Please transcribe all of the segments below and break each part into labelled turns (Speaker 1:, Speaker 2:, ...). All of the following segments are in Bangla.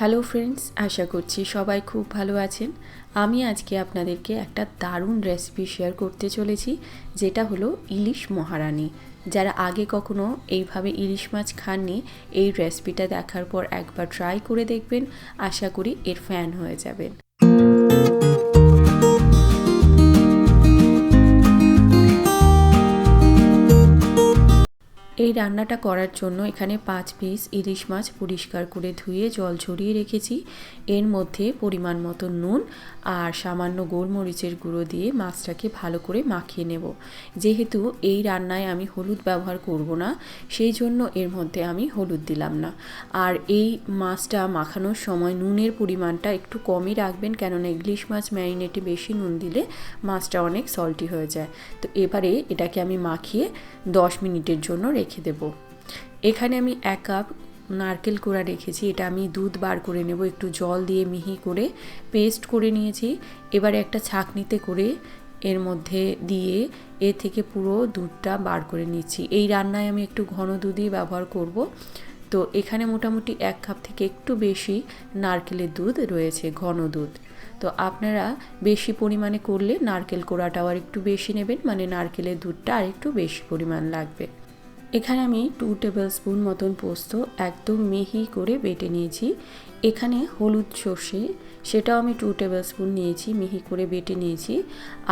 Speaker 1: হ্যালো ফ্রেন্ডস, আশা করছি সবাই খুব ভালো আছেন। আমি আজকে আপনাদেরকে একটা দারুণ রেসিপি শেয়ার করতে চলেছি, যেটা হলো ইলিশ মহারানী। যারা আগে কখনো এইভাবে ইলিশ মাছ খাননি, এই রেসিপিটা দেখার পর একবার ট্রাই করে দেখবেন। আশা করি এর ফ্যান হয়ে যাবেন। এই রান্নাটা করার জন্য এখানে পাঁচ পিস ইলিশ মাছ পরিষ্কার করে ধুয়ে জল ঝরিয়ে রেখেছি। এর মধ্যে পরিমাণ মতো নুন আর সামান্য গোলমরিচের গুঁড়ো দিয়ে মাছটাকে ভালো করে মাখিয়ে নেব। যেহেতু এই রান্নায় আমি হলুদ ব্যবহার করব না, সেই জন্য এর মধ্যে আমি হলুদ দিলাম না। আর এই মাছটা মাখানোর সময় নুনের পরিমাণটা একটু কমই রাখবেন, কেননা ইলিশ মাছ ম্যারিনেটে বেশি নুন দিলে মাছটা অনেক সল্টি হয়ে যায়। তো এবারে এটাকে আমি মাখিয়ে দশ মিনিটের জন্য রেখে রেখে দেব। এখানে আমি এক কাপ নারকেল কোড়া রেখেছি, এটা আমি দুধ বার করে নেব, একটু জল দিয়ে মিহি করে পেস্ট করে নিয়েছি। এবারে একটা ছাকনিতে করে এর মধ্যে দিয়ে এ থেকে পুরো দুধটা বার করে নিচ্ছি। এই রান্নায় আমি একটু ঘন দুধই ব্যবহার করব। তো এখানে মোটামুটি এক কাপ থেকে একটু বেশি নারকেলের দুধ রয়েছে, ঘন দুধ। তো আপনারা বেশি পরিমাণে করলে নারকেল কোড়াটাও আর একটু বেশি নেবেন মানে নারকেলের দুধটা আর একটু বেশি পরিমাণ লাগবে। এখানে আমি টু টেবিল স্পুন মতন পোস্ত একদম মিহি করে বেটে নিয়েছি। এখানে হলুদ সর্ষে, সেটাও আমি টু টেবিল স্পুন নিয়েছি, মিহি করে বেটে নিয়েছি।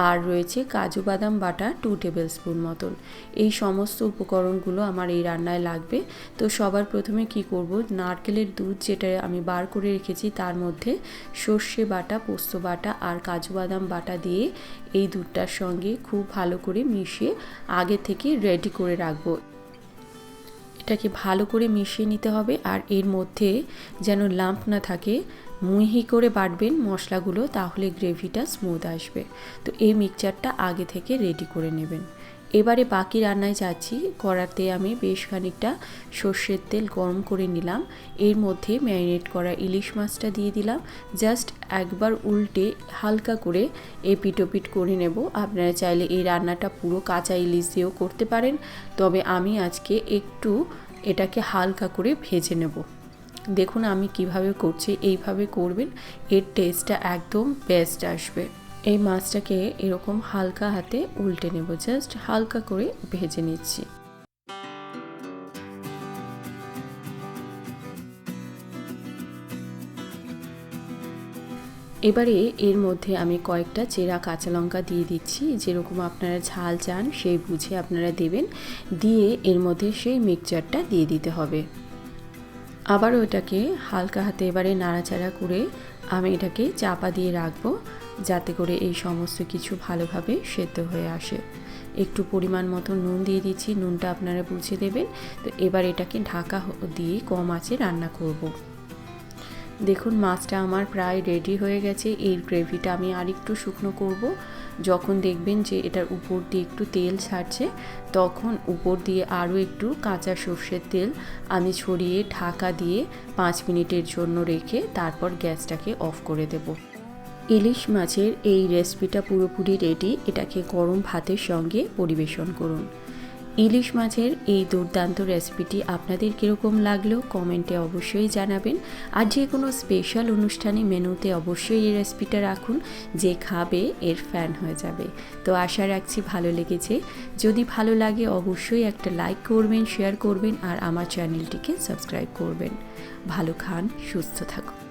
Speaker 1: আর রয়েছে কাজু বাদাম বাটা টু টেবিল স্পুন মতন। এই সমস্ত উপকরণগুলো আমার এই রান্নায় লাগবে। তো সবার প্রথমে কি করব? নারকেলের দুধ যেটা আমি বার করে রেখেছি, তার মধ্যে সর্ষে বাটা, পোস্ত বাটা আর কাজু বাদাম বাটা দিয়ে এই দুধটার সঙ্গে খুব ভালো করে মিশিয়ে আগে থেকে রেডি করে রাখব। এটাকে ভালো করে মিশিয়ে নিতে হবে আর এর মধ্যে যেন লাম্প না থাকে, মুহি করে বাটবেন মশলাগুলো, তাহলে গ্রেভিটা স্মুথ আসবে। তো এই মিক্সচারটা আগে থেকে রেডি করে নেবেন। এবারে বাকি রান্নায় যাচ্ছি। কড়াতে আমি বেশ খানিকটা সর্ষের তেল গরম করে নিলাম। এর মধ্যে ম্যারিনেট করা ইলিশ মাছটা দিয়ে দিলাম। জাস্ট একবার উল্টে হালকা করে এপিটোপিট করে নেব। আপনারা চাইলে এই রান্নাটা পুরো কাঁচা ইলিশ দিয়েও করতে পারেন। তবে আমি আজকে একটু এটাকে হালকা করে ভেজে নেব। দেখুন আমি কীভাবে করছি, এইভাবে করবেন, এর টেস্টটা একদম বেস্ট আসবে। এই মাছটাকে এরকম হালকা হাতে উল্টে নেব। জাস্ট হালকা করে ভেজে নিচ্ছি। এবারে এর মধ্যে আমি কয়েকটা চেরা কাঁচা লঙ্কা দিয়ে দিচ্ছি। যেরকম আপনারা ঝাল চান, সেই বুঝে আপনারা দেবেন। দিয়ে এর মধ্যে সেই মিক্সচারটা দিয়ে দিতে হবে। আবারও এটাকে হালকা হাতে এবারে নাড়াচাড়া করে আমি এটাকে চাপা দিয়ে রাখব। যাতে করে এই সমস্ত কিছু ভালোভাবে সেদ্ধ হয়ে আসে। একটু পরিমাণ মতো নুন দিয়ে দিচ্ছি, নুনটা আপনারা বুঝে দেবেন। তো এবার এটাকে ঢাকা দিয়ে কম আছে রান্না করব। দেখুন, মাছটা আমার প্রায় রেডি হয়ে গেছে। এই গ্রেভিটা আমি আর একটু শুকনো করব। যখন দেখবেন যে এটার উপর দিয়ে একটু তেল ছাড়ছে, তখন উপর দিয়ে আরও একটু কাঁচা সর্ষের তেল আমি ছড়িয়ে ঢাকা দিয়ে পাঁচ মিনিটের জন্য রেখে তারপর গ্যাসটাকে অফ করে দেবো। ইলিশ মাছের এই রেসিপিটা পুরোপুরি রেডি এটাকে গরম ভাতের সঙ্গে পরিবেশন করুন। ইলিশ মাছের এই দুর্দান্ত রেসিপিটি আপনাদের কীরকম লাগল কমেন্টে অবশ্যই জানাবেন। আর যে কোনো স্পেশাল অনুষ্ঠানে মেনুতে অবশ্যই এই রেসিপিটা রাখুন, যে খাবে এর ফ্যান হয়ে যাবে। তো আশা রাখছি ভালো লেগেছে। যদি ভালো লাগে অবশ্যই একটা লাইক করবেন শেয়ার করবেন, আর আমার চ্যানেলটিকে সাবস্ক্রাইব করবেন। ভালো খান, সুস্থ থাকুন।